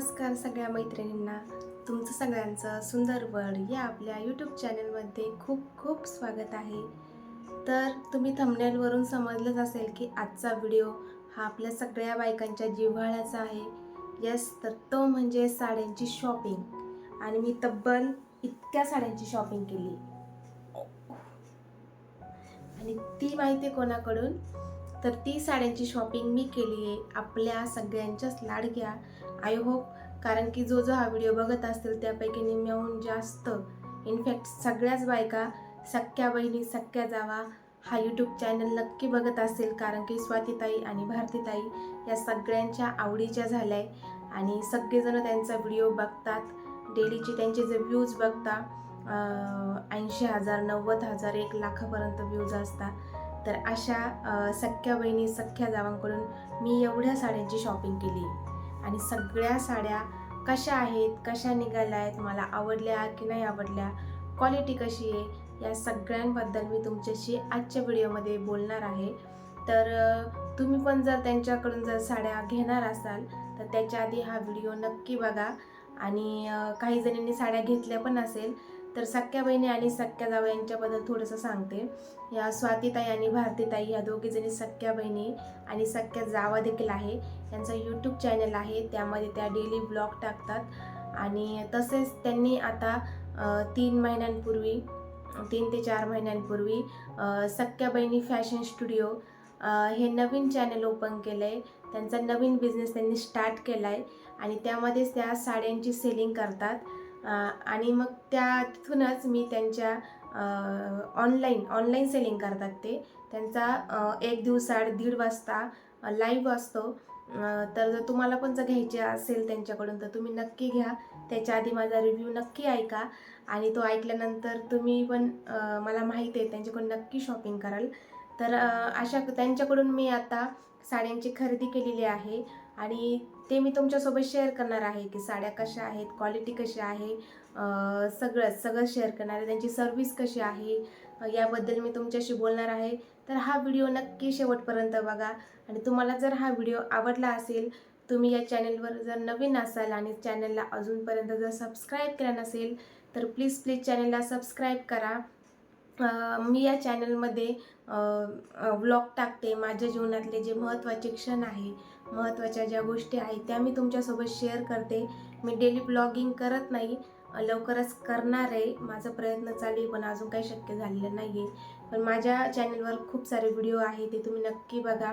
नमस्कार सगळ्या मैत्रिणींना. तुमचं सगळ्यांचं सुंदर वर्ड या आपल्या यूट्यूब चॅनलमध्ये खूप खूप स्वागत आहे. तर तुम्ही थंबनेलवरून समजलंच असेल की आजचा व्हिडिओ हा आपल्या सगळ्या बायकांच्या जिव्हाळ्याचा आहे. यस तर तो म्हणजे साड्यांची शॉपिंग आणि मी तब्बल इतक्या साड्यांची शॉपिंग केली. आणि ती माहिती आहे कोणाकडून? तर ती साड्यांची शॉपिंग मी केली आहे आपल्या सगळ्यांच्याच लाडक्या आय होप कारण की जो जो हा व्हिडिओ बघत असतील त्यापैकी निम्म्याहून जास्त इनफॅक्ट सगळ्याच बायका सख्या बहिणी सख्या जावा हा यूट्यूब चॅनल नक्की बघत असेल कारण की स्वातीताई आणि भारतीताई या सगळ्यांच्या आवडीच्या झाल्या आहे आणि सगळेजण त्यांचा व्हिडिओ बघतात. डेलीचे त्यांचे जे व्ह्यूज बघता ऐंशी हजार नव्वद हजार एक लाखापर्यंत व्ह्यूज असतात. तर अशा सख्या बहिणी सख्या जावांकडून मी एवढ्या साड्यांची शॉपिंग केली आणि सगळ्या साड्या कशा आहेत कशा निघाल्या आहेत मला आवडल्या की नाही आवडल्या क्वालिटी कशी आहे या सगळ्यांबद्दल मी तुमच्याशी आजच्या व्हिडिओमध्ये बोलणार आहे. तर तुम्ही पण जर त्यांच्याकडून जर साड्या घेणार असाल तर त्याच्या आधी हा व्हिडिओ नक्की बघा. आणि काही जणींनी साड्या घेतल्या पण असेल तर सख्या बहिणी आणि सख्या जावं यांच्याबद्दल थोडंसं सांगते. या स्वातीताई आणि भारतीताई या दोघीजणी सख्या बहिणी आणि सख्या जावा देखील आहे. यांचं यूट्यूब चॅनल आहे. त्यामध्ये त्या डेली ब्लॉग टाकतात. आणि तसेच त्यांनी आता तीन महिन्यांपूर्वी तीन ते चार महिन्यांपूर्वी सख्या बहिणी फॅशन स्टुडिओ हे नवीन चॅनल ओपन केलं आहे त्यांचा नवीन बिझनेस त्यांनी स्टार्ट केला आहे आणि त्यामध्येच त्या साड्यांची सेलिंग करतात. आणि मग त्या तिथूनच मी त्यांच्या ऑनलाईन ऑनलाईन सेलिंग करतात ते. त्यांचा एक दिवसाआड दीड वाजता लाईव्ह असतो. तर जर तुम्हाला पण जर घ्यायचे असेल त्यांच्याकडून तर तुम्ही नक्की घ्या. त्याच्या आधी माझा रिव्ह्यू नक्की ऐका. आणि तो ऐकल्यानंतर तुम्ही पण मला माहिती आहे त्यांच्याकडून नक्की शॉपिंग कराल. तर अशा त्यांच्याकडून मी आता साड्यांची खरेदी केलेली आहे. आणि ते मी तुमच्यासोबत शेअर करणार आहे की साड्या कशा आहेत क्वालिटी कशी आहे सगळं सगळं शेअर करणार आहे. त्यांची सर्विस कशी आहे याबद्दल मी तुमच्याशी बोलणार आहे. तर हा व्हिडिओ नक्की शेवटपर्यंत बघा. आणि तुम्हाला जर हा व्हिडिओ आवडला असेल तुम्ही या चॅनलवर जर नवीन असाल आणि चॅनलला अजूनपर्यंत जर सबस्क्राईब केलं नसेल तर प्लीज प्लीज चॅनलला सबस्क्राईब करा. मी या चॅनलमध्ये व्लॉग टाकते. माझ्या जीवनातले जे महत्त्वाचे क्षण आहे महत्त्वाच्या ज्या गोष्टी आहेत त्या मी तुमच्यासोबत शेअर करते. मी डेली ब्लॉगिंग करत नाही. लवकरच करणार आहे. माझा प्रयत्न चालू आहे पण अजून काही शक्य झालेलं नाही आहे पण माझ्या चॅनलवर खूप सारे व्हिडिओ आहे ते तुम्ही नक्की बघा.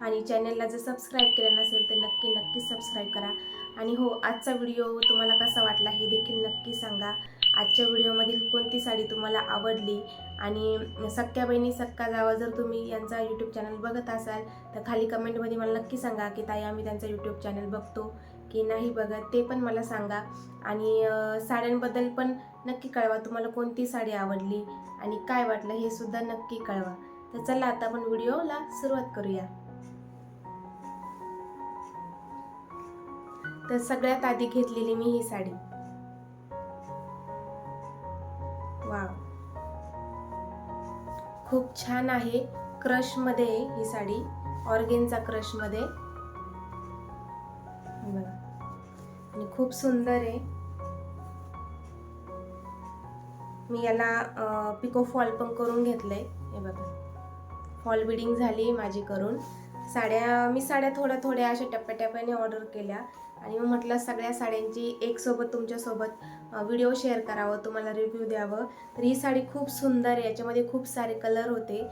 आणि चॅनलला जर सबस्क्राईब केलं नसेल तर नक्की नक्की सबस्क्राईब करा. आणि हो आजचा व्हिडिओ तुम्हाला कसा वाटला हे देखील नक्की सांगा. आजच्या व्हिडिओमधील कोणती साडी तुम्हाला आवडली आणि सख्या बहिणी सक्का जावा जर तुम्ही यांचा यूट्यूब चॅनल बघत असाल तर खाली कमेंटमध्ये मला नक्की सांगा की ताई आम्ही त्यांचा यूट्यूब चॅनल बघतो की नाही बघत ते पण मला सांगा. आणि साड्यांबद्दल पण नक्की कळवा तुम्हाला कोणती साडी आवडली आणि काय वाटलं हे सुद्धा नक्की कळवा. तर चला आता आपण व्हिडिओला सुरुवात करूया. तर सगळ्यात आधी घेतलेली मी ही साडी. वाव. खूप छान आहे क्रशमध्ये आहे ही साडी ऑर्गेनचा क्रशमध्ये बघा. आणि खूप सुंदर आहे. मी याला पिको फॉल पण करून घेतलंय. हे बघा. फॉल बिडिंग झाली माझी करून. साड्या मी साड्या थोड्या थोड्या अशा टप्प्याटप्प्याने ऑर्डर केल्या. आणि मग म्हटलं सगळ्या साड्यांची एक सोबत तुमच्यासोबत व्हिडिओ शेअर करावं तुम्हाला रिव्ह्यू द्यावं. तर ही साडी खूप सुंदर आहे. याच्यामध्ये खूप सारे कलर होते.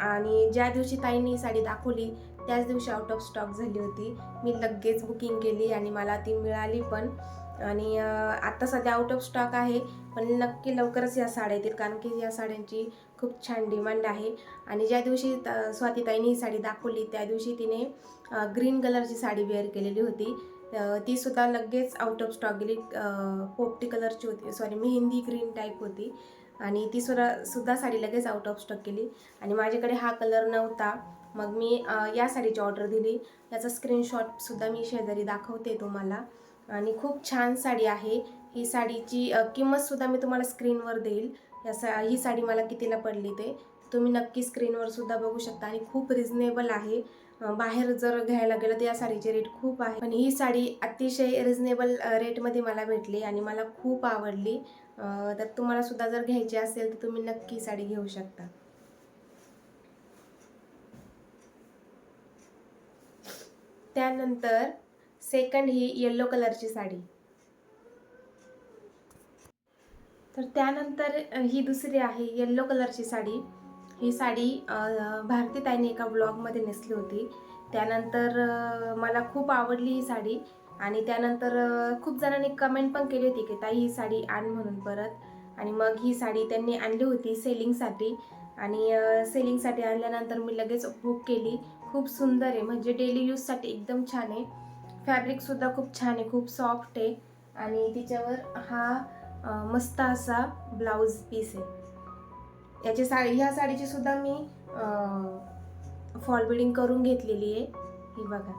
आणि ज्या दिवशी ताईंनी ही साडी दाखवली त्याच दिवशी आउट ऑफ स्टॉक झाली होती. मी लगेच बुकिंग केली आणि मला ती मिळाली पण. आणि आत्ता सध्या आउट ऑफ स्टॉक आहे पण नक्की लवकरच या साड्या येतील कारण की या साड्यांची खूप छान डिमांड आहे. आणि ज्या दिवशी त- स्वातीताईंनी ही साडी दाखवली त्या दिवशी तिने ग्रीन कलरची साडी वेअर केलेली होती. तीसुद्धा ती सुद्धा लगेच आउट ऑफ स्टॉक गेली. पोपटी कलरची होती. सॉरी मेहंदी ग्रीन टाईप होती. आणि ती सुद्धा सुद्धा साडी लगेच आउट ऑफ स्टॉक केली आणि माझ्याकडे हा कलर नव्हता. मग मी या साडीची ऑर्डर दिली. याचा स्क्रीनशॉटसुद्धा मी शेजारी दाखवते तुम्हाला. आणि खूप छान साडी आहे. ही साडीची किंमतसुद्धा मी तुम्हाला स्क्रीनवर देईल. या सा ही साडी मला कितीला पडली ते. तुम्ही नक्की स्क्रीनवर सुद्धा बघू शकता. आणि खूप रिझनेबल आहे. बाहेर जर घ्यायला गेलं तर या साडीचे रेट खूप आहे पण ही साडी अतिशय रिझनेबल रेटमध्ये मला भेटली आणि मला खूप आवडली. तर तुम्हाला सुद्धा जर घ्यायची असेल तर तुम्ही नक्की साडी घेऊ शकता. त्यानंतर सेकंड ही येल्लो कलरची साडी. तर त्यानंतर ही दुसरी आहे येल्लो कलरची साडी. ही साडी अ, भारती ताईने एका ब्लॉगमध्ये नेसली होती. त्यानंतर मला खूप आवडली ही साडी आणि त्यानंतर खूप जणांनी कमेंट पण केली होती की ताई ही साडी आण म्हणून परत. आणि मग ही साडी त्यांनी आणली होती सेलिंगसाठी आणि सेलिंगसाठी आणल्यानंतर मी लगेच बुक केली. खूप सुंदर आहे म्हणजे डेली यूजसाठी एकदम छान आहे. फॅब्रिकसुद्धा खूप छान आहे खूप सॉफ्ट आहे आणि तिच्यावर हा मस्त असा ब्लाऊज पीस आहे. याची साडी ह्या साडीची सुद्धा मी फॉल बिडिंग करून घेतलेली आहे. ही बघा.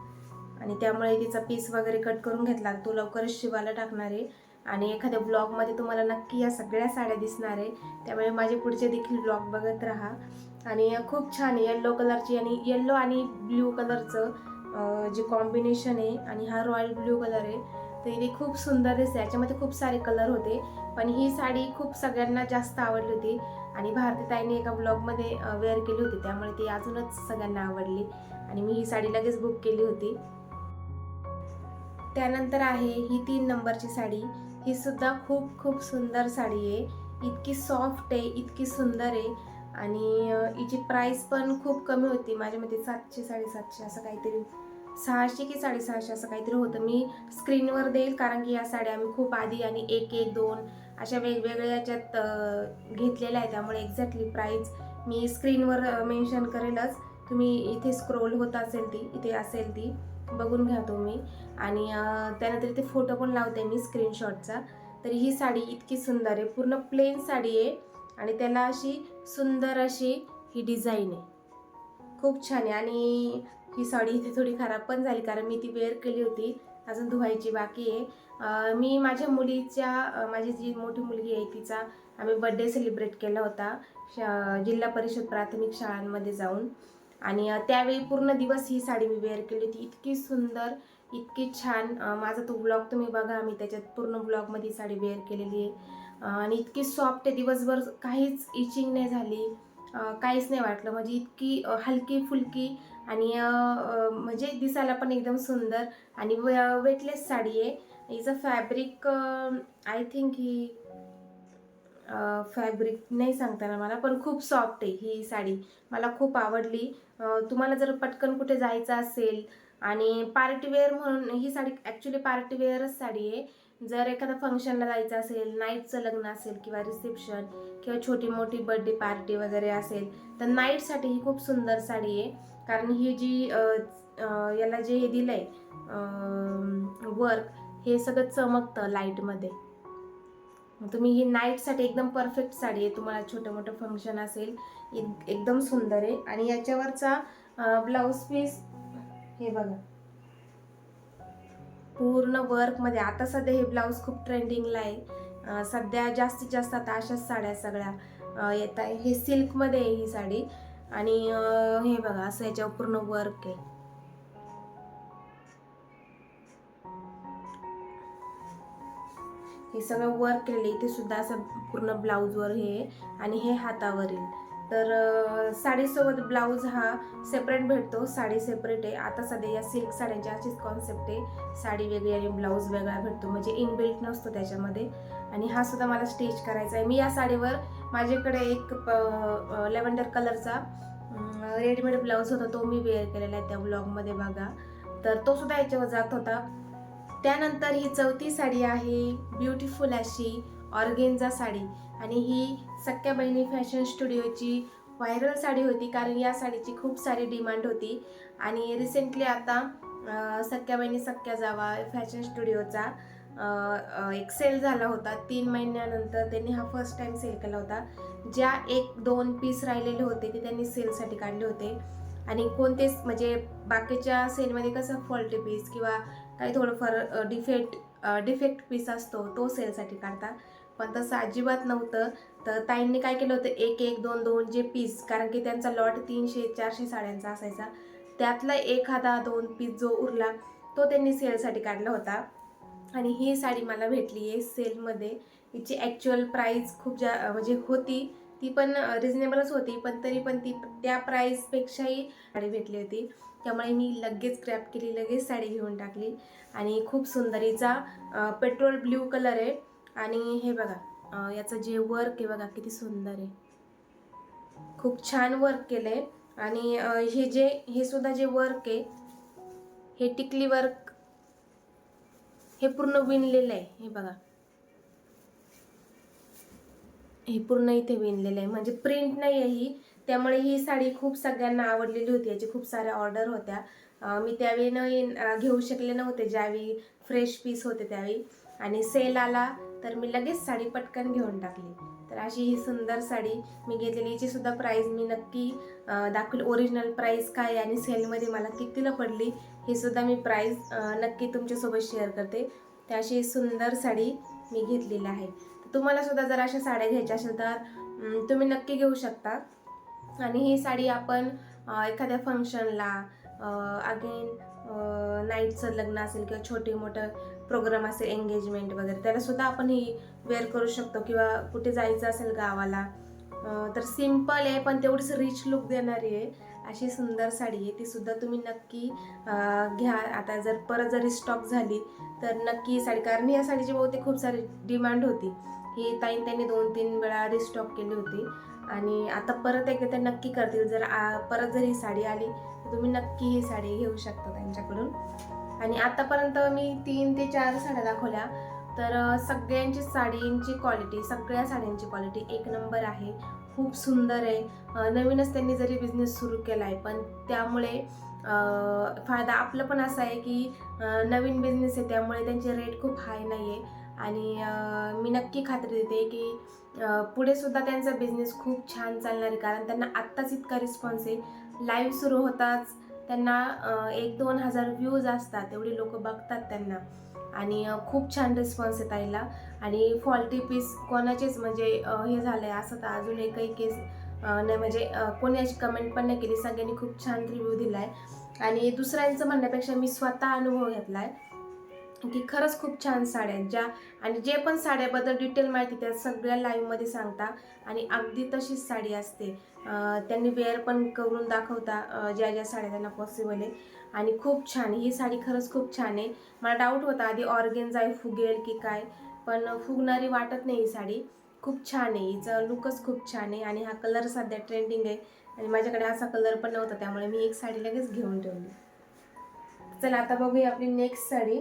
आणि त्यामुळे तिचा पीस वगैरे कट करून घेतला. तो लवकरच शिवायला टाकणार आहे. आणि एखाद्या ब्लॉगमध्ये तुम्हाला नक्की या सगळ्या साड्या दिसणार आहे. त्यामुळे माझे पुढचे देखील ब्लॉग बघत राहा. आणि खूप छान आहे. येल्लो कलरची आणि येल्लो आणि ब्ल्यू कलरचं जे कॉम्बिनेशन आहे आणि हा रॉयल ब्ल्यू कलर आहे. तर ते खूप सुंदर दिसते याच्यामध्ये खूप सारे कलर होते. पण ही साडी खूप सगळ्यांना जास्त आवडली होती. आणि भारतीताईने एका ब्लॉगमध्ये वेअर केली होती. त्यामुळे ती अजूनच सगळ्यांना आवडली. आणि मी ही साडी लगेच बुक केली होती. त्यानंतर आहे ही तीन नंबरची साडी. ही सुद्धा खूप खूप सुंदर साडी आहे. इतकी सॉफ्ट आहे इतकी सुंदर आहे. आणि हिची प्राईस पण खूप कमी होती. माझ्या मते सातशे साडेसातशे असं काहीतरी सहाशे की साडेसहाशे असं काहीतरी होतं. मी स्क्रीनवर देईल कारण की या साड्या आम्ही खूप आधी आणि एक एक दोन अशा वेगवेगळ्या याच्यात घेतलेल्या आहे. त्यामुळे एक्झॅक्टली प्राईज मी स्क्रीनवर मेन्शन करेलच. तुम्ही इथे स्क्रोल होत असेल ती इथे असेल ती बघून घ्या तुम्ही. आणि त्यानंतर इथे फोटो पण लावते मी स्क्रीनशॉटचा तर ही साडी इतकी सुंदर आहे. पूर्ण प्लेन साडी आहे. आणि त्याला अशी सुंदर अशी ही डिझाईन आहे. खूप छान आहे. आणि ही साडी इथे थोडी खराब पण झाली कारण मी ती वेअर केली होती. अजून धुवायची बाकी आहे. मी माझ्या मुलीच्या माझी जी मोठी मुलगी आहे तिचा आम्ही बड्डे सेलिब्रेट केला होता जिल्हा परिषद प्राथमिक शाळांमध्ये जाऊन. आणि त्यावेळी पूर्ण दिवस ही साडी मी वेअर केली होती. इतकी सुंदर इतकी छान माझा तो ब्लॉग तुम्ही बघा मी त्याच्यात पूर्ण ब्लॉगमध्ये साडी वेअर केलेली आहे. आणि इतकी सॉफ्ट आहे दिवसभर काहीच इचिंग नाही झाली. काहीच नाही वाटलं. म्हणजे इतकी हलकी फुलकी आणि म्हणजे दिसायला पण एकदम सुंदर आणि वेटलेस साडी आहे. हिचं फॅब्रिक आय थिंक ही फॅब्रिक नाही सांगताना मला पण खूप सॉफ्ट आहे ही साडी. मला खूप आवडली. तुम्हाला जर पटकन कुठे जायचं असेल आणि पार्टीवेअर म्हणून ही साडी ॲक्च्युली पार्टीवेअरच साडी आहे. जर एखादा फंक्शनला जायचं असेल नाईटचं लग्न असेल किंवा रिसेप्शन किंवा छोटी मोठी बर्थडे पार्टी वगैरे असेल तर नाईटसाठी ही खूप सुंदर साडी आहे. कारण ही जी याला जे हे दिलं आहे वर्क हे सगळं चमकतं लाईटमध्ये. तुम्ही ही नाईटसाठी एकदम परफेक्ट साडी आहे. तुम्हाला छोटं मोठं फंक्शन असेल एक- एकदम सुंदर आहे. आणि याच्यावरचा ब्लाऊज पीस हे बघा. पूर्ण वर्कमध्ये आता सध्या हे ब्लाऊज खूप ट्रेंडिंगला आहे. सध्या जास्तीत जास्त आता अशाच साड्या सगळ्या येत आहे. हे सिल्कमध्ये आहे ही साडी. आणि हे बघा असं याच्यावर पूर्ण वर्क आहे. हे सगळं वर्क केलेलं इथे सुद्धा असं पूर्ण ब्लाऊजवर हे आहे. आणि हे हातावरील. तर साडीसोबत ब्लाऊज हा सेपरेट भेटतो. साडी सेपरेट आहे. आता सध्या या सिल्क साड्यांची अशीच कॉन्सेप्ट आहे. साडी वेगळी आणि ब्लाऊज वेगळा भेटतो. म्हणजे इनबिल्ट नसतो त्याच्यामध्ये. आणि हा सुद्धा मला स्टिच करायचा आहे. मी या साडीवर माझ्याकडे एक लेव्हंडर कलरचा रेडीमेड ब्लाऊज होता. तो मी वेअर केलेला आहे त्या ब्लॉगमध्ये बघा. तर तो सुद्धा याच्यावर जात होता. त्यानंतर ही चौथी साडी आहे ब्युटिफुल अशी ऑर्गेन्झा साडी. आणि ही सख्या बहिणी फॅशन स्टुडिओची व्हायरल साडी होती कारण या साडीची खूप सारी डिमांड होती. आणि रिसेंटली आता सख्या बहिणी सख्या जावा फॅशन स्टुडिओचा एक सेल झाला होता. तीन महिन्यानंतर त्यांनी हा फर्स्ट टाइम सेल केला होता. ज्या एक दोन पीस राहिलेले होते ते त्यांनी सेलसाठी काढले होते. आणि कोणतेच म्हणजे बाकीच्या सेलमध्ये कसं फॉल्टी पीस किंवा काही थोडंफार डिफेक्ट डिफेक्ट पीस असतो तो सेलसाठी काढता. पण तसं अजिबात नव्हतं. तर ताईंनी काय केलं होतं एक एक दोन दोन जे पीस कारण की त्यांचा लॉट तीनशे चारशे साड्यांचा असायचा. त्यातला एखादा दोन पीस जो उरला तो त्यांनी सेलसाठी काढला होता. आणि ही साडी मला भेटली आहे सेलमध्ये हिची ॲक्च्युअल प्राईज खूप जा म्हणजे होती. ती पण रिजनेबलच होती पण तरी पण ती त्या प्राईसपेक्षाही साडी भेटली होती. त्यामुळे मी लगेच क्रॅप केली लगेच साडी घेऊन टाकली. आणि खूप सुंदर हिचा पेट्रोल ब्ल्यू कलर आहे. आणि हे बघा याचं जे वर्क आहे बघा किती सुंदर आहे. खूप छान वर्क केलं आहे आणि हे जे हे सुद्धा जे वर्क आहे हे टिकली वर्क हे पूर्ण विणलेलं आहे. हे बघा. हे पूर्ण इथे विणलेलं आहे. म्हणजे प्रिंट नाही आहे ही. त्यामुळे ही साडी खूप सगळ्यांना आवडलेली होती. याची खूप साऱ्या ऑर्डर होत्या. मी त्यावेळी न घेऊ शकले नव्हते. ज्यावेळी फ्रेश पीस होते त्यावेळी. आणि सेल आला तर मी लगेच साडी पटकन घेऊन टाकली. तर अशी ही सुंदर साडी मी घेतलेली. हिची सुद्धा प्राईस मी नक्की दाखवली. ओरिजिनल प्राईस काय आहे आणि सेलमध्ये मला कितीला पडली ही सुद्धा मी प्राईस नक्की तुमच्यासोबत शेअर करते. तर अशी सुंदर साडी मी घेतलेली आहे. तुम्हाला सुद्धा जर अशा साड्या घ्यायच्या असेल तर तुम्ही नक्की घेऊ शकता. आणि ही साडी आपण एखाद्या फंक्शनला अगेन नाईटचं लग्न असेल किंवा छोटे मोठं प्रोग्राम असेल एंगेजमेंट वगैरे त्याला सुद्धा आपण ही वेअर करू शकतो. किंवा कुठे जायचं असेल गावाला तर सिंपल आहे पण तेवढीच रिच लुक देणारी आहे. अशी सुंदर साडी आहे ती सुद्धा तुम्ही नक्की घ्या. आता जर परत जरी स्टॉक झाली तर नक्की साडी कारण या साडीची बहुतेक खूप सारी डिमांड होती. ही ताईन त्यांनी दोन तीन वेळा रिस्टॉक केली होती. आणि आता परत एकदा ते नक्की करतील. जर आ- परत जर ही साडी आली तर तुम्ही नक्की ही साडी घेऊ शकता त्यांच्याकडून. आणि आतापर्यंत मी तीन ते चार साड्या दाखवल्या. तर सगळ्यांची साडींची क्वालिटी सगळ्या साड्यांची क्वालिटी एक नंबर आहे. खूप सुंदर आहे. नवीनच त्यांनी जरी बिझनेस सुरू केला आहे पण त्यामुळे फायदा आपलं पण असा आहे की नवीन बिझनेस आहे त्यामुळे त्यांचे रेट खूप हाय नाही आहे आणि मी नक्की खात्री देते की पुढे सुद्धा त्यांचा बिझनेस खूप छान चालणार आहे. कारण त्यांना आत्ताच इतका रिस्पॉन्स आहे. लाईव्ह सुरू होताच त्यांना एक दोन हजार व्ह्यूज असतात. एवढे लोक बघतात त्यांना. आणि खूप छान रिस्पॉन्स आहे ताईला. आणि फॉल्टी पीस कोणाचेच म्हणजे हे झालं आहे असं तर अजून एकही केस नाही. म्हणजे कोणी अशी कमेंट पण नाही केली. सगळ्यांनी खूप छान रिव्ह्यू दिला आहे आणि दुसऱ्यांचं म्हणण्यापेक्षा मी स्वतः अनुभव घेतला आहे की खरंच खूप छान साड्या आहेत ज्या आणि जे पण साड्याबद्दल डिटेल माहिती त्या सगळ्या लाईव्हमध्ये सांगता. आणि अगदी तशीच साडी असते. त्यांनी वेअर पण करून दाखवता ज्या ज्या साड्या त्यांना पॉसिबल आहे. आणि खूप छान ही साडी खरंच खूप छान आहे. मला डाऊट होता आधी ऑर्गेन आहे फुगेल की काय? पण फुगणारी वाटत नाही ही साडी. खूप छान आहे हिचं लुकच खूप छान आहे. आणि हा कलर सध्या ट्रेंडिंग आहे. आणि माझ्याकडे असा कलर पण नव्हता त्यामुळे मी एक साडी लगेच घेऊन ठेवली. चला आता बघूया आपली नेक्स्ट साडी.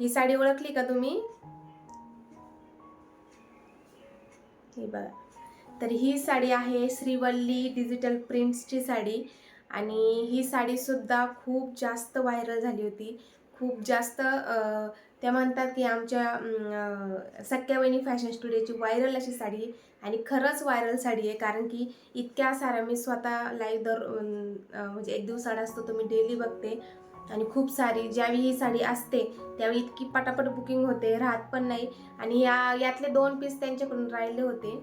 ही साडी ओळखली का तुम्ही? हे बघा. तर ही साडी आहे श्रीवल्ली डिजिटल प्रिंट्सची साडी आणि ही साडीसुद्धा खूप जास्त व्हायरल झाली होती. खूप जास्त त्या म्हणतात की आमच्या सख्या वहिनी फॅशन स्टुडिओची व्हायरल अशी साडी आणि खरंच व्हायरल साडी आहे. कारण की इतक्या साऱ्या मी स्वतः लाईव्ह दर म्हणजे एक दिवसाड असतो तो मी डेली बघते. आणि खूप सारी ज्यावेळी ही साडी असते त्यावेळी इतकी पटापट बुकिंग होते राहत पण नाही. आणि या यातले दोन पीस त्यांच्याकडून राहिले होते.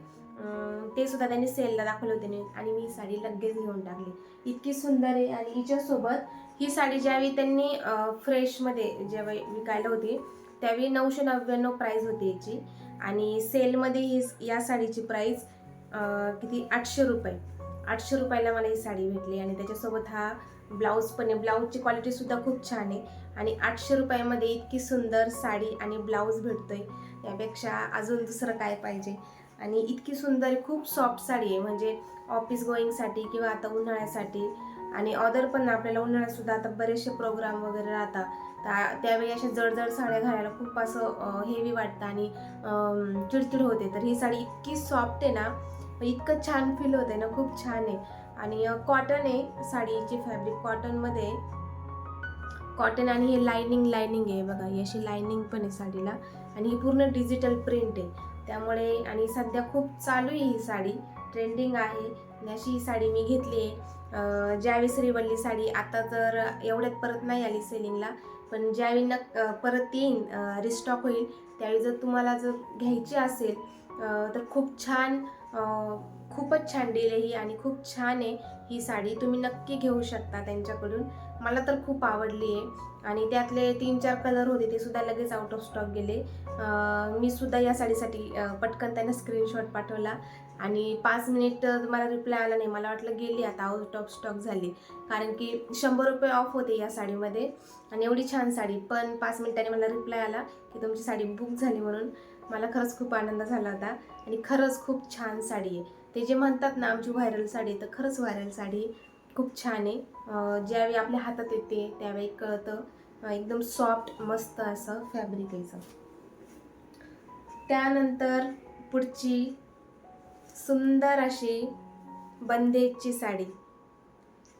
ते सुद्धा त्यांनी सेलला दाखवले होते. आणि मी ही साडी लगेच घेऊन टाकली. इतकी सुंदर आहे. आणि हिच्यासोबत ही साडी ज्यावेळी त्यांनी फ्रेशमध्ये ज्यावेळी विकायला होती त्यावेळी नऊशे नव्याण्णव प्राईज होती याची. आणि सेलमध्ये ही या साडीची प्राईज किती? आठशे रुपये. आठशे रुपयाला मला ही साडी भेटली. आणि त्याच्यासोबत हा ब्लाऊज पण आहे. ब्लाऊजची क्वालिटी सुद्धा खूप छान आहे. आणि आठशे रुपयामध्ये इतकी सुंदर साडी आणि ब्लाऊज भेटतोय. यापेक्षा अजून दुसरं काय पाहिजे? आणि इतकी सुंदर खूप सॉफ्ट साडी आहे. म्हणजे ऑफिस गोईंगसाठी किंवा आता उन्हाळ्यासाठी. आणि ऑदर पण आपल्याला उन्हाळ्यातसुद्धा आता बरेचसे प्रोग्राम वगैरे राहतात. त्या त्यावेळी अशा जडजड साड्या घालायला खूप असं हेवी वाटतं आणि चिडचिड होते. तर ही साडी इतकी सॉफ्ट आहे ना इतकं छान फील होते ना खूप छान आहे. आणि कॉटन आहे साडीची फॅब्रिक कॉटनमध्ये कॉटन आणि हे लायनिंग लायनिंग आहे बघा ही अशी लायनिंग पण आहे साडीला. आणि ही पूर्ण डिजिटल प्रिंट आहे. त्यामुळे आणि सध्या खूप चालू आहे ही साडी. ट्रेंडिंग आहे. आणि अशी ही साडी मी घेतली आहे. ज्यावेळी श्रीवल्ली साडी आता तर एवढ्यात परत नाही आली सेलिंगला पण ज्यावेळी नक परत येईन रिस्टॉक होईल त्यावेळी जर तुम्हाला जर घ्यायची असेल तर खूप छान खूपच छान डील आहे ही आणि खूप छान आहे ही साडी. तुम्ही नक्की घेऊ शकता त्यांच्याकडून. मला तर खूप आवडली आहे. आणि त्यातले तीन चार कलर होते ते सुद्धा लगेच आउट ऑफ स्टॉक गेले. मी सुद्धा या साडीसाठी पटकन त्यांना स्क्रीनशॉट पाठवला. आणि पाच मिनिट मला रिप्लाय आला नाही. मला वाटलं गेली आता आउट ऑफ स्टॉक झाली. कारण की शंभर रुपये ऑफ होते या साडीमध्ये. आणि एवढी छान साडी. पण पाच मिनिटांनी मला रिप्लाय आला की तुमची साडी बुक झाली म्हणून. मला खरंच खूप आनंद झाला होता. आणि खरंच खूप छान साडी आहे. ते जे म्हणतात ना आमची व्हायरल साडी तर खरंच व्हायरल साडी खूप छान आहे. ज्यावेळी आपल्या हातात येते त्यावेळी कळतं. एकदम सॉफ्ट मस्त असं फॅब्रिक यायचं त्यानंतर पुढची सुंदर अशी बंदेजची साडी.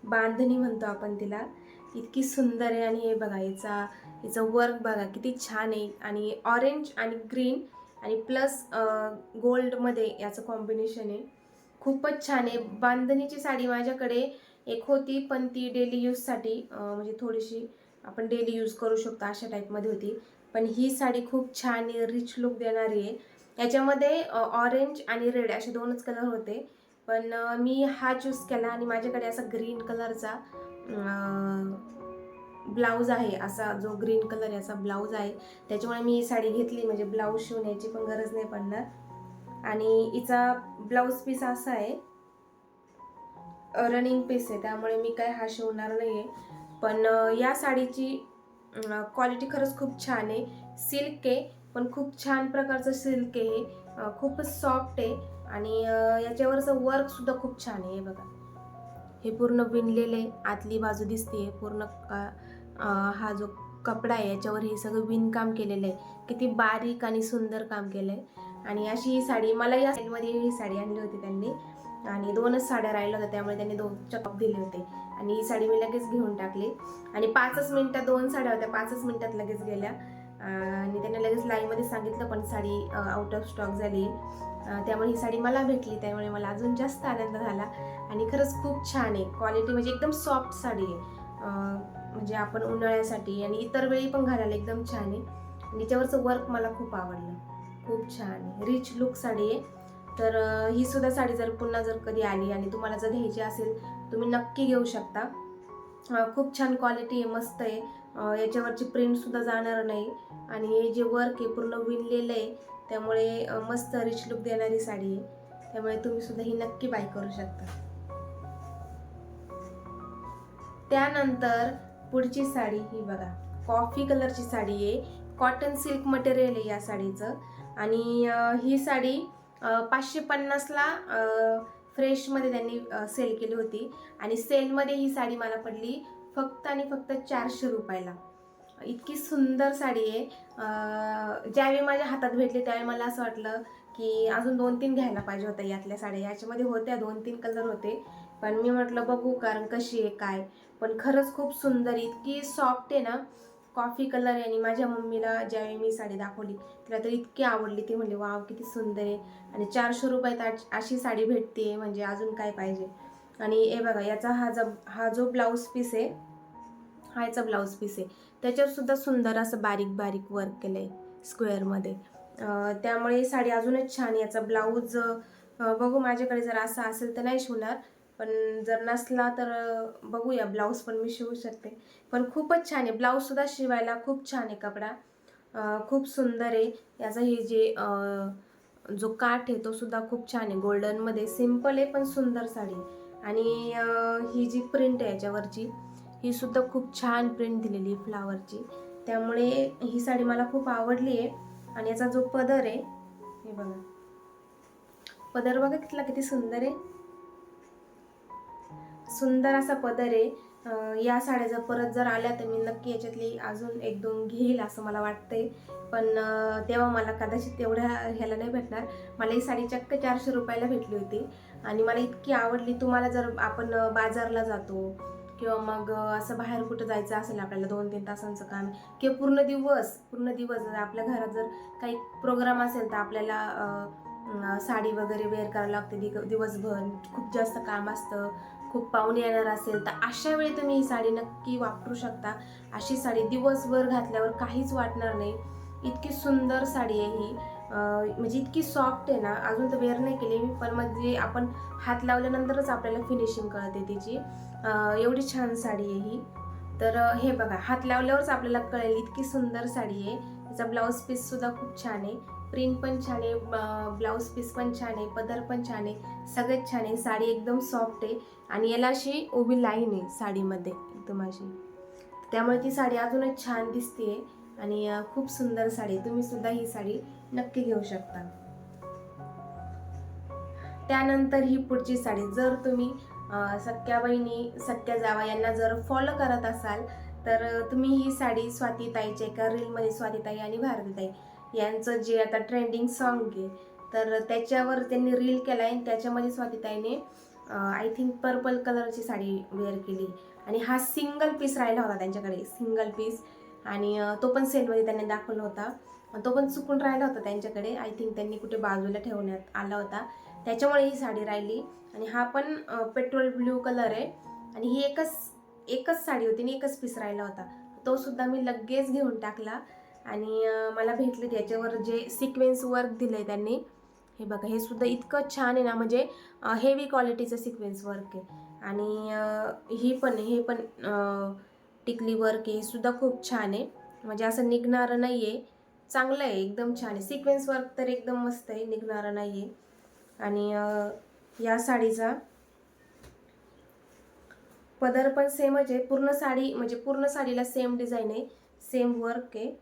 बांधणी म्हणतो आपण तिला. इतकी सुंदर आहे आणि हे बघा याचा याचं वर्क बघा किती छान आहे. आणि ऑरेंज आणि ग्रीन आणि प्लस गोल्डमध्ये याचं कॉम्बिनेशन आहे. खूपच छान आहे. बांधणीची साडी माझ्याकडे एक होती पण ती डेली यूजसाठी म्हणजे थोडीशी आपण डेली यूज करू शकतो अशा टाईपमध्ये होती. पण ही साडी खूप छान आहे रिच लुक देणारी आहे. याच्यामध्ये ऑरेंज आणि रेड असे दोनच कलर होते. पण मी हा चूज केला आणि माझ्याकडे असा ग्रीन कलरचा ब्लाऊज आहे. असा जो ग्रीन कलर याचा ब्लाऊज आहे. त्याच्यामुळे मी ही साडी घेतली. म्हणजे ब्लाऊज शिवण्याची पण गरज नाही पडणार. आणि हिचा ब्लाऊज पीस असा आहे. रनिंग पीस आहे. त्यामुळे मी काय हा शिवणार नाही आहे पण या साडीची क्वालिटी खरंच खूप छान आहे. सिल्क आहे पण खूप छान प्रकारचं सिल्क आहे हे. खूपच सॉफ्ट आहे. आणि याच्यावरचं वर्कसुद्धा खूप छान आहे. हे बघा. हे पूर्ण विणलेलं आहे. आतली बाजू दिसते पूर्ण हा जो कपडा आहे याच्यावर हे सगळं विणकाम केलेलं आहे. किती बारीक आणि सुंदर काम केलं आहे आणि अशी ही साडी मला या सेलमध्ये ही साडी आणली होती त्यांनी. आणि दोनच साड्या राहिल्या होत्या त्यामुळे त्यांनी दोन चकप दिले होते. आणि ही साडी मी लगेच घेऊन टाकली. आणि पाचच मिनिटात दोन साड्या होत्या पाचच मिनिटात लगेच गेल्या. आणि त्यांनी लगेच लाईनमध्ये सांगितलं पण साडी आउट ऑफ स्टॉक झाली. त्यामुळे ही साडी मला भेटली त्यामुळे मला अजून जास्त आनंद झाला. आणि खरंच खूप छान आहे. क्वालिटी म्हणजे एकदम सॉफ्ट साडी आहे. म्हणजे आपण उन्हाळ्यासाठी आणि इतर वेळी पण घालायला एकदम छान आहे. आणि याच्यावरचं वर्क मला खूप आवडलं. खूप छान आहे. रिच लुक साडी आहे. तर ही सुद्धा साडी जर पुन्हा जर कधी आली आणि तुम्हाला जर घ्यायची असेल तुम्ही नक्की घेऊ शकता. खूप छान क्वालिटी आहे मस्त आहे. याच्यावरची प्रिंटसुद्धा जाणार नाही. आणि हे जे वर्क आहे पूर्ण विणलेलं आहे त्यामुळे मस्त रिच लुक देणारी साडी आहे. त्यामुळे तुम्ही सुद्धा ही नक्की बाय करू शकता. त्यानंतर पुढची साडी ही बघा. कॉफी कलरची साडी आहे. कॉटन सिल्क मटेरियल आहे या साडीचं. आणि ही साडी पाचशे पन्नासला फ्रेशमध्ये त्यांनी सेल केली होती. आणि सेलमध्ये ही साडी मला पडली फक्त आणि फक्त चारशे रुपयाला. इतकी सुंदर साडी आहे. ज्यावेळी माझ्या हातात भेटली त्यावेळी मला असं वाटलं की अजून दोन तीन घ्यायला पाहिजे होत्या यातल्या साड्या. याच्यामध्ये होत्या दोन तीन कलर होते. पण मी म्हटलं बघू कारण कशी आहे काय. पण खरंच खूप सुंदर इतकी सॉफ्ट आहे ना कॉफी कलर आहे आणि माझ्या मम्मीला ज्यावेळी मी साडी दाखवली तिला तर इतकी आवडली. ती म्हणली वाव किती सुंदर आहे. आणि चारशे रुपयात अशी साडी भेटते म्हणजे अजून काय पाहिजे. आणि हे बघा याचा हा जब हा जो ब्लाऊज पीस आहे हा याचा ब्लाऊज पीस आहे. त्याच्यावर सुद्धा सुंदर असं बारीक बारीक वर्क केलं आहे स्क्वेअरमध्ये त्यामुळे साडी अजूनच छान याचा ब्लाऊज बघू माझ्याकडे जर असं असेल तर नाही शिवणार. पण जर नसला तर बघूया ब्लाऊज पण मी शिवू शकते. पण खूपच छान आहे. ब्लाऊजसुद्धा शिवायला खूप छान आहे कपडा. खूप सुंदर आहे. याचा हे जे जो काठ आहे तो सुद्धा खूप छान आहे. गोल्डनमध्ये सिंपल आहे पण सुंदर साडी आहे. आणि ही जी प्रिंट आहे याच्यावरची ही सुद्धा खूप छान प्रिंट दिलेली आहे फ्लावरची त्यामुळे ही साडी मला खूप आवडली आहे. आणि याचा जो पदर आहे हे बघा. पदर बघा कितला किती सुंदर आहे. सुंदर असा पदर आहे. या साड्या जर परत जर आल्या तर मी नक्की याच्यातली अजून एक दोन घेईल असं मला वाटतंय. पण तेव्हा मला कदाचित तेवढ्या ह्याला नाही भेटणार. मला ही साडी चक्क चारशे रुपयाला भेटली होती. आणि मला इतकी आवडली तुम्हाला जर आपण बाजारला जातो किंवा मग असं बाहेर कुठं जायचं असेल आपल्याला दोन तीन तासांचं काम किंवा पूर्ण दिवस पूर्ण दिवस आपल्या घरात जर काही प्रोग्राम असेल तर आपल्याला साडी वगैरे वेअर करावं लागते. दि दिवसभर खूप जास्त काम असतं. खूप पाहुणे येणार असेल तर अशा वेळी तुम्ही ही साडी नक्की वापरू शकता. अशी साडी दिवसभर घातल्यावर काहीच वाटणार नाही. इतकी सुंदर साडी आहे ही. म्हणजे इतकी सॉफ्ट आहे ना अजून तर वेअर नाही केली मी पण म्हणजे आपण हात लावल्यानंतरच आपल्याला फिनिशिंग कळते तिची. एवढी छान साडी आहे ही. तर हे बघा हात लावल्यावरच आपल्याला कळेल इतकी सुंदर साडी आहे. त्याचा ब्लाऊज पीससुद्धा खूप छान आहे. प्रिंट पण छान आहे ब्लाऊज पीस पण छान आहे पदर पण छान आहे सगळेच छान आहे. साडी एकदम सॉफ्ट आहे आणि याला अशी उभी लाईन आहे साडीमध्ये एकदम अशी. त्यामुळे ती साडी अजूनच छान दिसते आणि खूप सुंदर साडी आहे. तुम्ही सुद्धा ही साडी नक्की घेऊ शकता. त्यानंतर ही पुढची साडी जर तुम्ही सख्या बहिणी सख्या जावा यांना जर फॉलो करत असाल तर तुम्ही ही साडी स्वातीताईच्या एका रीलमध्ये स्वातीताई आणि भारतीताई यांचं जे आता ट्रेंडिंग सॉन्ग आहे तर त्याच्यावर त्यांनी रील केला आहे त्याच्यामध्ये स्वातीताईने आय थिंक पर्पल कलरची साडी वेअर केली. आणि हा सिंगल पीस राहिला होता त्यांच्याकडे सिंगल पीस आणि तो पण सेलमध्ये त्यांनी दाखवला होता. तो पण चुकून राहिला होता त्यांच्याकडे. आय थिंक त्यांनी कुठे बाजूला ठेवण्यात आला होता. त्याच्यामुळे ही साडी राहिली. आणि हा पण पेट्रोल ब्ल्यू कलर आहे. आणि ही एकच एकच साडी होती आणि एकच पीस राहिला होता. तो सुद्धा मी लगेच घेऊन टाकला. आणि मला भेटले त्याच्यावर जे सिक्वेन्स वर्क दिलं आहे त्यांनी हे बघा हे सुद्धा इतकं छान आहे ना म्हणजे हेवी क्वालिटीचं सिक्वेन्स वर्क आहे. आणि ही पण हे पण टिकली वर्क आहे हे सुद्धा खूप छान आहे. म्हणजे असं निघणारं नाही आहे चांगलं आहे एकदम छान आहे. सिक्वेन्स वर्क तर एकदम मस्त आहे निघणारं नाही आहे आणि या साडीचा पदर पण सेमच आहे. पूर्ण साडी म्हणजे पूर्ण साडीला सेम डिझाईन आहे. सेम वर्क आहे.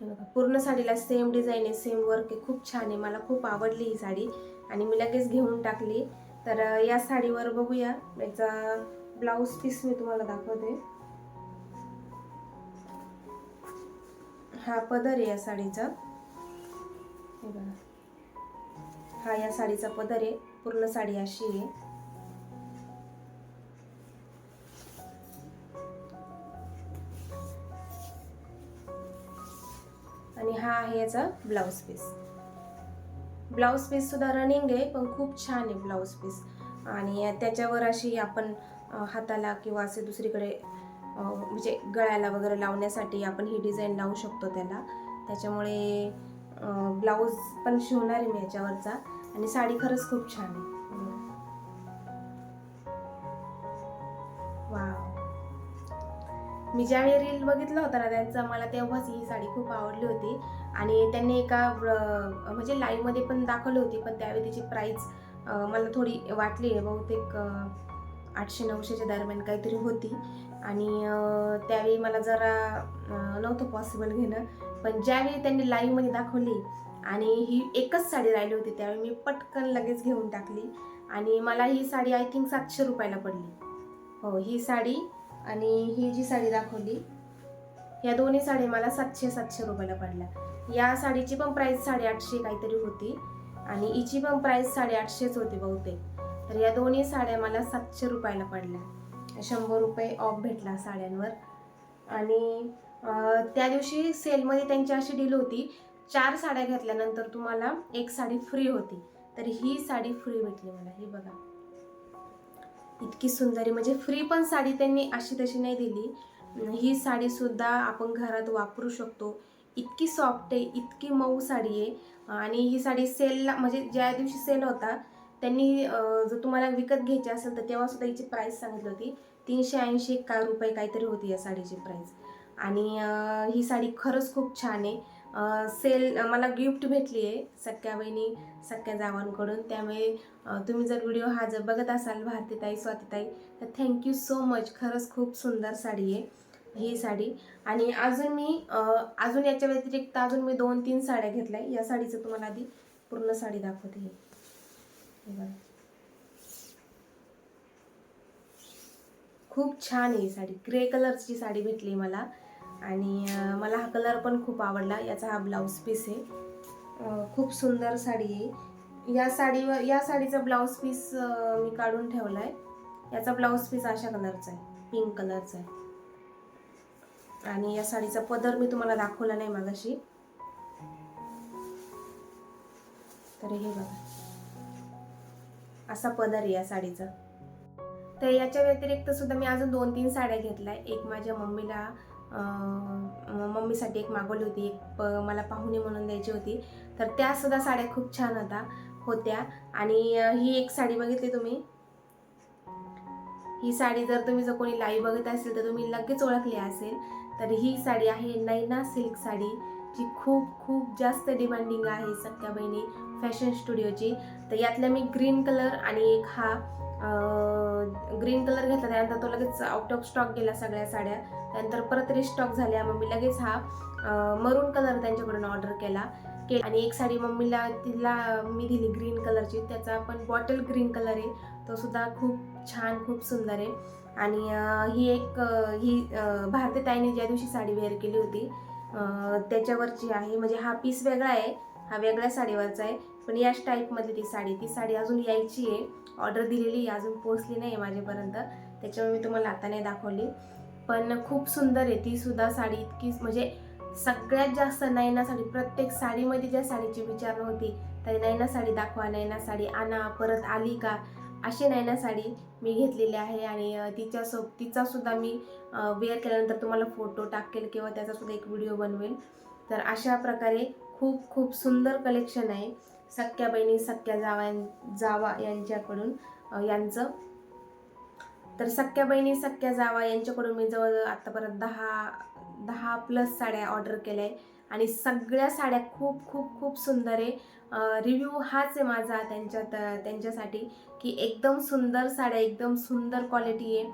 बघा पूर्ण साडीला सेम डिझाईन आहे सेम वर्क आहे. खूप छान आहे. मला खूप आवडली ही साडी. आणि मी लगेच घेऊन टाकली. तर या साडीवर बघूया. याचा ब्लाऊज पीस मी तुम्हाला दाखवते. हा पदर आहे या साडीचा. हे बघा. हा या साडीचा पदर आहे. पूर्ण साडी अशी आहे. आणि हा आहे याचा ब्लाऊज पीस. ब्लाऊज पीस सुद्धा रनिंग आहे पण खूप छान आहे ब्लाऊज पीस. आणि त्याच्यावर अशी आपण हाताला किंवा असे दुसरीकडे म्हणजे गळ्याला वगैरे लावण्यासाठी आपण ही डिझाईन लावू शकतो त्याला. त्याच्यामुळे ब्लाऊज पण शिवणार आहे मी याच्यावरचा. आणि साडी खरंच खूप छान आहे. मी ज्यावेळी रील बघितला होता ना त्यांचं मला तेव्हाच ही साडी खूप आवडली होती. आणि त्यांनी एका म्हणजे लाईव्हमध्ये पण दाखवली होती पण त्यावेळी त्याची प्राईस मला थोडी वाटली. आहे बहुतेक आठशे नऊशेच्या दरम्यान काहीतरी होती. आणि त्यावेळी मला जरा नव्हतं पॉसिबल घेणं. पण ज्यावेळी त्यांनी लाईव्हमध्ये दाखवली आणि ही एकच साडी राहिली होती त्यावेळी मी पटकन लगेच घेऊन टाकली. आणि मला ही साडी आय थिंक सातशे रुपयाला पडली. हो ही साडी आणि ही जी साडी दाखवली या दोन्ही साडी मला सातशे सातशे रुपयाला पडल्या. या साडीची पण प्राईस साडेआठशे काहीतरी होती आणि हिची पण प्राईस साडेआठशेच होती बहुतेक. तर या दोन्ही साड्या मला सातशे रुपयाला पडल्या. शंभर रुपये ऑफ भेटला साड्यांवर. आणि त्या दिवशी सेलमध्ये त्यांची अशी डील होती चार साड्या घेतल्यानंतर तुम्हाला एक साडी फ्री होती. तर ही साडी फ्री भेटली मला. ही बघा. इतकी सुंदर. आहे म्हणजे फ्री पण साडी त्यांनी अशी तशी नाही दिली. ही साडी सुद्धा आपण घरात वापरू शकतो. इतकी सॉफ्ट आहे इतकी मऊ साडी आहे. आणि ही साडी सेलला म्हणजे ज्या दिवशी सेल होता त्यांनी जर तुम्हाला विकत घ्यायची असेल तर तेव्हा सुद्धा हिची प्राईस सांगितली होती. तीनशे ऐंशी का रुपये काहीतरी होती या साडीची प्राईस आणि ही साडी खरंच खूप छान आहे. सेल मला गिफ्ट भेटली आहे सख्या बहिणी सख्या जावांकडून. त्यामुळे तुम्ही जर व्हिडिओ हा जर बघत असाल भारतीताई स्वातीताई तर थँक्यू सो मच खरंच खूप सुंदर साडी आहे ही साडी. आणि अजून मी अजून याच्या व्यतिरिक्त अजून मी दोन तीन साड्या घेतल्या या साडीचं तुम्हाला आधी पूर्ण साडी दाखवते हे. हे बघा. खूप छान आहे ही साडी. ग्रे कलरची साडी भेटली मला. आणि मला हा कलर पण खूप आवडला. याचा हा ब्लाऊज पीस आहे. खूप सुंदर साडी आहे. या साडीवर या साडीचा ब्लाऊज पीस मी काढून ठेवला आहे याचा ब्लाऊज पीस अशा कलरचा आहे. पिंक कलरचा आहे. आणि या साडीचा पदर मी तुम्हाला दाखवला नाही मागाशी. तर हे बघा. असा पदर आहे या साडीचा. तर याच्या व्यतिरिक्त सुद्धा मी अजून दोन तीन साड्या घेतल्या एक माझ्या मम्मीला मम्मीसाठी एक मागवली होती एक प- मला पाहुणे म्हणून द्यायची होती. तर त्यासुद्धा साड्या खूप छान होता होत्या. आणि ही एक साडी बघितली तुम्ही? ही साडी जर तुम्ही जर कोणी लाईव्ह बघत असेल तर तुम्ही लगेच ओळखली असेल. तर ही साडी आहे नैना सिल्क साडी जी खूप खूप जास्त डिमांडिंग आहे सख्या बहिणी फॅशन स्टुडिओची तर यातल्या मी ग्रीन कलर आणि एक हा ग्रीन कलर घेतला त्यानंतर तो लगेच आउट ऑफ स्टॉक गेला सगळ्या साड्या. त्यानंतर परत रिस्टॉक झाल्या मग मी लगेच हा मरून कलर त्यांच्याकडून ऑर्डर केला. के आणि एक साडी मम्मीला तिला मी दिली ग्रीन कलरची त्याचा पण बॉटल ग्रीन कलर आहे. तो सुद्धा खूप छान खूप सुंदर आहे. आणि ही एक ही भारती ताईने ज्या दिवशी साडी वेअर केली होती त्याच्यावरची आहे. म्हणजे हा पीस वेगळा आहे हा वेगळ्या साडीवरचा आहे. पण याच टाईपमधली ती साडी ती साडी अजून यायची आहे. ऑर्डर दिलेली आहे अजून पोहोचली नाही आहे माझ्यापर्यंत त्याच्यामुळे मी तुम्हाला आता नाही दाखवली. पण खूप सुंदर आहे. ती सुद्धा साडी इतकी म्हणजे सगळ्यात जास्त नैना साडी प्रत्येक साडीमध्ये ज्या साडीची विचारणा होती तर नैना साडी दाखवा नैना साडी आणा परत आली का? अशी नैना साडी मी घेतलेली आहे आणि तिच्या सो तिचा सुद्धा मी वेअर केल्यानंतर तुम्हाला फोटो टाकेल किंवा त्याचा सुद्धा एक व्हिडिओ बनवेल. तर अशा प्रकारे खूप खूप सुंदर कलेक्शन आहे. सख्या बहिणी सख्या जावा जावा यांच्याकडून यांचं. तर सख्या बहिणी सख्या जावा यांच्याकडून मी जवळ आत्तापर्यंत दहा दहा प्लस साड्या ऑर्डर केल्या आहे आणि सगळ्या साड्या खूप खूप खूप सुंदर आहे. रिव्ह्यू हाच आहे माझा त्यांच्यात त्यांच्यासाठी की एकदम सुंदर साड्या एकदम सुंदर क्वालिटी आहे.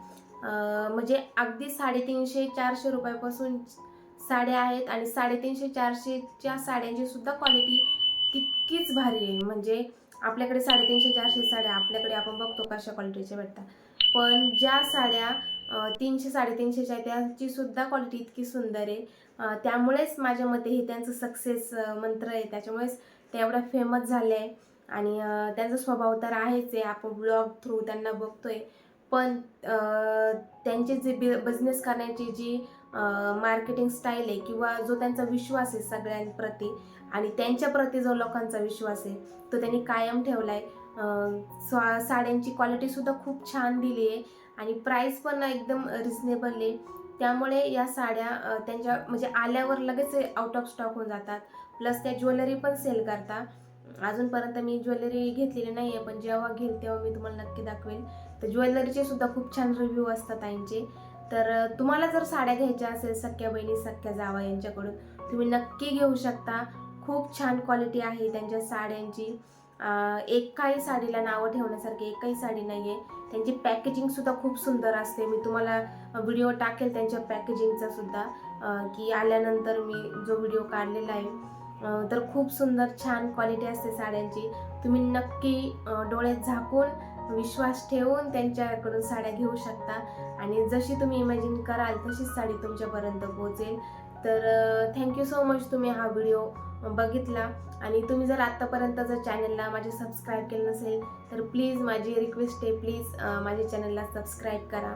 म्हणजे अगदी साडेतीनशे चारशे रुपयापासून साड्या आहेत आणि साडेतीनशे चारशेच्या साड्यांची सुद्धा क्वालिटी तितकीच भारी आहे. म्हणजे आपल्याकडे साडेतीनशे चारशे साड्या आपल्याकडे आपण बघतो कशा क्वालिटीच्या भेटतात. पण ज्या साड्या तीनशे साडेतीनशेच्या आहेत त्याची सुद्धा क्वालिटी इतकी सुंदर आहे. त्यामुळेच माझ्या मते हे त्यांचं सक्सेस मंत्र आहे. त्याच्यामुळेच ते एवढ्या फेमस झाले आहे. आणि त्यांचा स्वभाव तर आहेच आहे. आपण ब्लॉग थ्रू त्यांना बघतोय. पण त्यांचे जे बि बिझनेस करण्याची जी मार्केटिंग स्टाईल आहे किंवा जो त्यांचा विश्वास आहे सगळ्यांप्रती आणि त्यांच्याप्रती जो लोकांचा विश्वास आहे तो त्यांनी कायम ठेवला आहे साड्यांची क्वालिटीसुद्धा खूप छान दिली आहे आणि प्राईस पण एकदम रिझनेबल आहे. त्यामुळे या साड्या त्यांच्या म्हणजे आल्यावर लगेच आउट ऑफ स्टॉक होऊन जातात. प्लस त्या ज्वेलरी पण सेल करता. अजूनपर्यंत मी ज्वेलरी घेतलेली नाही आहे पण जेव्हा घेईल तेव्हा मी तुम्हाला नक्की दाखवेल. तर ज्वेलरीचे सुद्धा खूप छान रिव्ह्यू असतात त्यांचे तर तुम्हाला जर साड्या घ्यायच्या असेल सख्या बहिणी सख्या जावा यांच्याकडून तुम्ही नक्की घेऊ शकता. खूप छान क्वालिटी आहे त्यांच्या साड्यांची. एकाही साडीला नावं ठेवण्यासारखी एकही साडी नाही आहे त्यांची पॅकेजिंगसुद्धा खूप सुंदर असते. मी तुम्हाला व्हिडिओ टाकेल त्यांच्या पॅकेजिंगचा सुद्धा. की आल्यानंतर मी जो व्हिडिओ काढलेला आहे तर खूप सुंदर छान क्वालिटी असते साड्यांची. तुम्ही नक्की डोळ्यात डोळे झाकून विश्वास ठेवून त्यांच्याकडून साड्या घेऊ शकता. आणि जशी तुम्ही इमॅजिन कराल तशीच साडी तुमच्यापर्यंत पोहोचेल. तर थँक्यू सो मच तुम्ही हा व्हिडिओ बघितला. आणि तुम्ही जर आत्तापर्यंत जर चॅनलला माझे सबस्क्राईब केलं नसेल तर प्लीज माझी रिक्वेस्ट आहे प्लीज माझ्या चॅनलला सबस्क्राईब करा.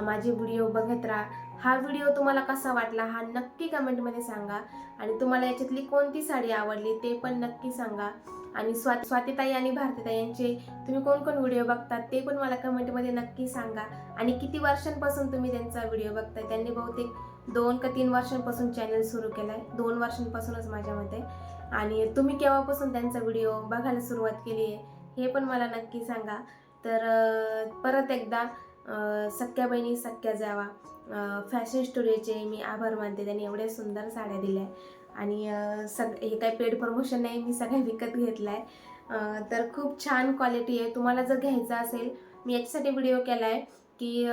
माझे व्हिडिओ बघत राहा. हा व्हिडिओ तुम्हाला कसा वाटला हा नक्की कमेंटमध्ये सांगा. आणि तुम्हाला याच्यातली कोणती साडी आवडली ते पण नक्की सांगा. आणि स्वा स्वातीताई आणि भारतीताई यांचे तुम्ही कोण कोण व्हिडिओ बघतात ते पण मला कमेंटमध्ये नक्की सांगा. आणि किती वर्षांपासून तुम्ही त्यांचा व्हिडिओ बघताय त्यांनी बहुतेक दोन का तीन वर्षांपासून चॅनल सुरू केला आहे दोन वर्षांपासूनच माझ्या मते. आणि तुम्ही केव्हापासून त्यांचा व्हिडिओ बघायला सुरुवात केली आहे हे पण मला नक्की सांगा. तर परत एकदा सख्या बहिणी सख्या जावा फॅशन स्टुडिओचे मी आभार मानते. त्यांनी एवढ्या सुंदर साड्या दिल्या आणि सग हे काही पेड प्रमोशन नाही मी सगळ्या विकत घेतलं आहे तर खूप छान क्वालिटी आहे. तुम्हाला जर घ्यायचं असेल मी याच्यासाठी व्हिडिओ केला आहे की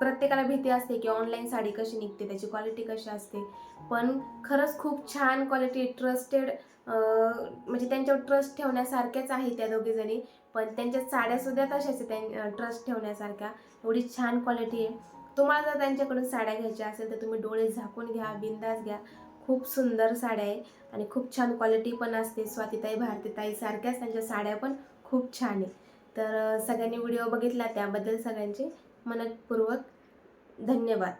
प्रत्येकाला भीती असते की ऑनलाईन साडी कशी निघते त्याची क्वालिटी कशी असते. पण खरंच खूप छान क्वालिटी ट्रस्टेड म्हणजे त्यांच्यावर ट्रस्ट ठेवण्यासारख्याच आहे त्या दोघीजणी पण त्यांच्या साड्यासुद्धा तशाच त्यां ट्रस्ट ठेवण्यासारख्या. एवढी छान क्वालिटी आहे. तुम्हाला जर त्यांच्याकडून साड्या घ्यायच्या असेल तर तुम्ही डोळे झाकून घ्या बिंदास घ्या. खूप सुंदर साड्या आहे आणि खूप छान क्वालिटी पण असते. स्वातीताई भारतीताई सारख्याच त्यांच्या साड्या पण खूप छान आहे तर सगळ्यांनी व्हिडिओ बघितला त्याबद्दल सगळ्यांचे मनपूर्वक धन्यवाद.